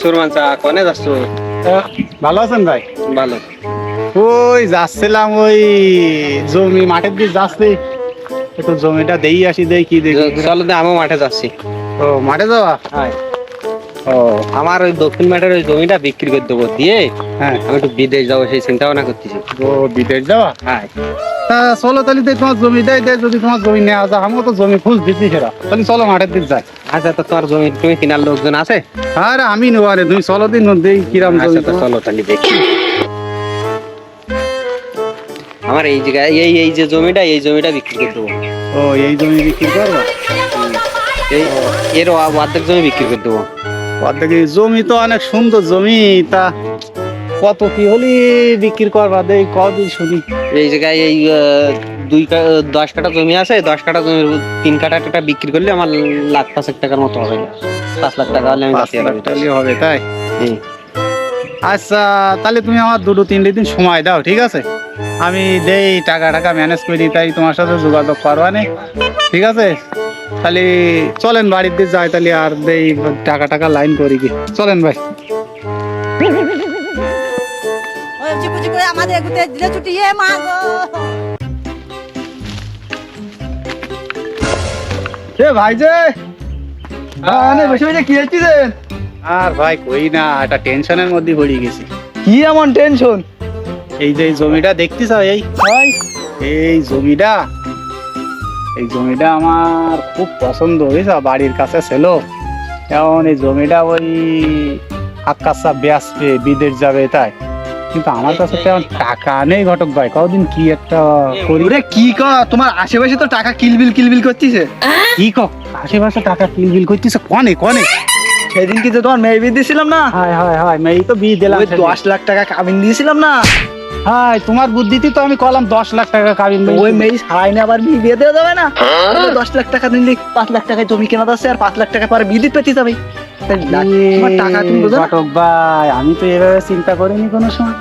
সুরমান চা কনে যাচ্ছ? ভালো আছেন ভাই? ভালো। ওই যাচ্ছিলাম ওই জমি মাঠের দিকে যাচ্ছি। একটু জমিটা দেই আসি দেই কি দেখি চলো তো আমিও মাঠে যাচ্ছি। ও মাঠে যাওয়া? হ্যাঁ। ও আমার ওই দক্ষিণ মাঠের ওই জমিটা বিক্রি করে দেবো দিয়ে হ্যাঁ। আমি একটু বিদেশ যাব সেই চিন্তা ভাবনা করতেছি। ও বিদেশ যাওয়া? হ্যাঁ। তা চলো তাহলে দেখ তোমার জমি দেয় দেয় যদি তোমার জমি নেওয়া যায় আমিও তো জমি খুঁজ দিচ্ছি সেরা তাহলে চলো মাঠের দিক যাই। আচ্ছা তো তোমার জমি তুমি কেনার লোকজন আছে? আরে আমি নেব আরে তুমি চলো দিন দেই কিরাম জমি আচ্ছা তো তোমার। চলো তাহলে দেখি। আমার এই জায়গায় এই এই যে জমিটা এই জমিটা বিক্রি করে দেবো। ও এই জমি বিক্রি করব? এই এর অ- অর্ধেক জমি বিক্রি করে দেবো। এই জমি তো অনেক সুন্দর জমি তা কত কি হলি বিক্রি করবা? দেই কদিন শুনি। এই জায়গায় এই দুই দশ কাটা জমি আছে দশ কাটা জমির তিন কাটা টাকা বিক্রি করলে আমার লাখ পাঁচেক টাকার মতো হবে। পাঁচ লাখ টাকা হলে আমি হবে তাই। আচ্ছা তাহলে তুমি আমার দুটো তিনটে দিন সময় দাও ঠিক আছে? আমি দেই টাকা টাকা ম্যানেজ করি তাই তোমার সাথে যোগাযোগ করবা ঠিক আছে? তাহলে চলেন বাড়ির দিকে যাই তাহলে আর দেই টাকা টাকা লাইন করি কি। চলেন ভাই। আমাদের দিলে ছুটিয়ে এ ভাই যে। বসে বসে কি হচ্ছিস আর ভাই কই না একটা টেনশনের মধ্যে পড়ে গেছি। কি এমন টেনশন এই যে এই জমিটা দেখতেছ এই? ভাই। এই জমিটা এই জমিটা আমার খুব পছন্দ হয়েছে বাড়ির কাছে ছিল। এখন এই জমিটা ওই আকাশা বেসবে বিদেশ যাবে তাই। কিন্তু আমার কাছে তেমন টাকা নেই ঘটক ভাই। কদিন কি একটা করি? রে কি ক? তোমার আশেপাশে তো টাকা কিলবিল কিলবিল করতেছে। কি ক? আশেপাশে টাকা কিলবিল করতেছে কনে কনে? সেদিন কি যে তোমার মেয়ে বিয়ে দিয়েছিলাম না? হায় হায় হায় মেয়ে তো বিয়ে দিলাম ওই দশ লাখ টাকা কাবিন দিয়েছিলাম না? হায় তোমার বুদ্ধিতে তো আমি কলাম দশ লাখ টাকা কাবিন ওই মেয়ে সারাই না আবার বিয়ে দিয়ে দেওয়া যাবে না? দশ লাখ টাকা দিলে পাঁচ লাখ টাকায় জমি কেনা যাচ্ছে আর পাঁচ লাখ টাকা পরে বিয়ে দিতে পেতে যাবে। তাই লাখ- তোমার টাকা তুমি বোঝো ভাই আমি তো এভাবে চিন্তা করিনি কোনো সময়।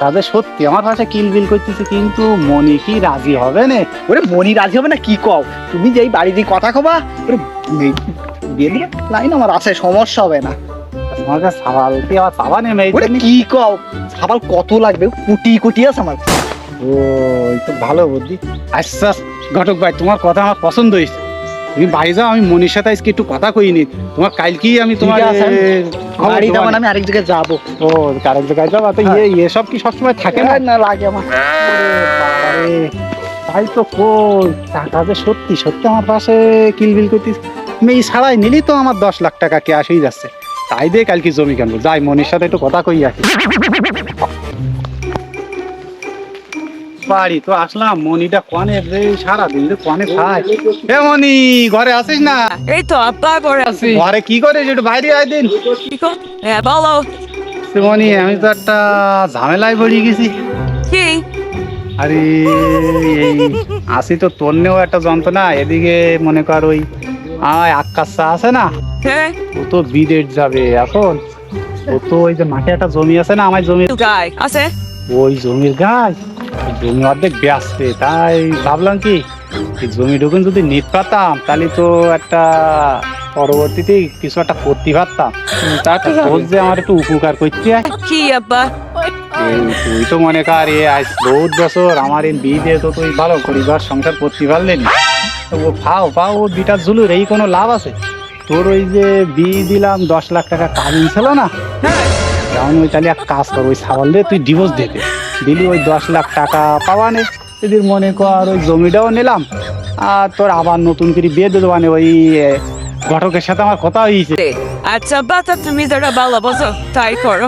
টাকা সত্যি আমার পাশে কিলবিল করতেছে কিন্তু মনি কি রাজি হবে না? ওরে মনি রাজি হবে না কি কও? তুমি যেই বাড়ি দিয়ে কথা কবা ওরে বিয়ে লাইন আমার আছে সমস্যা হবে না। তোমার কাছে সাবাল কি আমার সাবা নেই কি কও? সাবাল কত লাগবে? কোটি কোটি আছে আমার। ও এই তো ভালো বুদ্ধি। আচ্ছা ঘটক ভাই তোমার কথা আমার পছন্দ হয়েছে। তুমি বাড়ি যাও আমি মনির সাথে আজকে একটু কথা কইনি তোমার কালকেই আমি তোমার বাড়ি না। আমি আরেক জায়গায় যাব। ও কারেন্ট জায়গায় যাব? তো হ্যাঁ। ইয়ে এসব কি সবসময় থাকে না? না লাগে আমার। তাই তো কই? টাকা যে সত্যি সত্যি আমার পাশে কিলবিল করতিস। মেয়ে ছাড়াই নিলি তো আমার দশ লাখ টাকা ক্যাশ হয়ে যাচ্ছে। তাই দিয়ে কালকে জমি কেনবো। যাই মনির সাথে একটু কথা কই আসি। বাড়ি তো আসলাম মনিটা কনে রে সারা দিন রে কনে খায়। এ মনি ঘরে আসিস না? এই তো আব্বা আছি। ঘরে কি করে একটু বাইরে আয় দিন। কি কর? হ্যাঁ বলো। মনি আমি তো একটা ঝামেলায় পড়ে গেছি। কি? আরে এই আসি তো তোর নেও একটা যন্ত্রণা এদিকে মনে কর ওই আয় আছে না? হ্যাঁ। ও তো বিদেশ যাবে এখন। ও তো ওই যে মাঠে একটা জমি আছে না আমার জমি আছে? ওই জমির গাছ জমি অর্ধেক ব্যস্তে তাই ভাবলাম কি জমি ঢুকুন যদি নিত পাতাম তাহলে তো একটা পরবর্তীতে কিছু একটা করতে পারতাম। তা তোর যে আমার একটু উপকার করতে। কি আব্বা? তুই তো মনে কর এ আজ বহুত বছর আমার এই বিয়ে দিয়ে তো তুই ভালো পরিবার সংসার করতে পারলেন ও পাও পাও ও বিটা জুলুর এই কোনো লাভ আছে? তোর ওই যে বিয়ে দিলাম দশ লাখ টাকা কাজ ছিল না? হ্যাঁ। ওই তাহলে এক কাজ কর ওই সাবাল দিয়ে তুই ডিভোর্স দেবে দিলি ওই দশ লাখ টাকা পাওয়া নে যদি মনে কর ওই জমিটাও নিলাম। আর তোর আবার নতুন করে বিয়ে দেবো মানে ওই ঘটকের সাথে আমার কথা হয়েছে আচ্ছা বাতা তুমি যারা ভালো বসো তাই করো।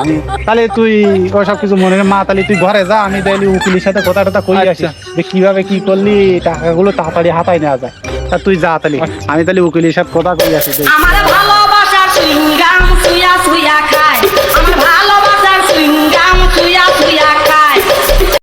আমি তাহলে তুই ওসব কিছু মনে। মা তাহলে তুই ঘরে যা আমি তাহলে উকিলের সাথে কথা টথা কই আসি। যে কীভাবে কি করলি টাকাগুলো তাড়াতাড়ি হাতায় নেওয়া যায়। তা তুই যা তাহলে। আমি তাহলে উকিলের সাথে কথা কই আসি। আমার ভালোবাসার সুইঙ্গাম সুয়া সুয়া খায়। আমার ভালোবাসার সুইঙ্গাম সুয়া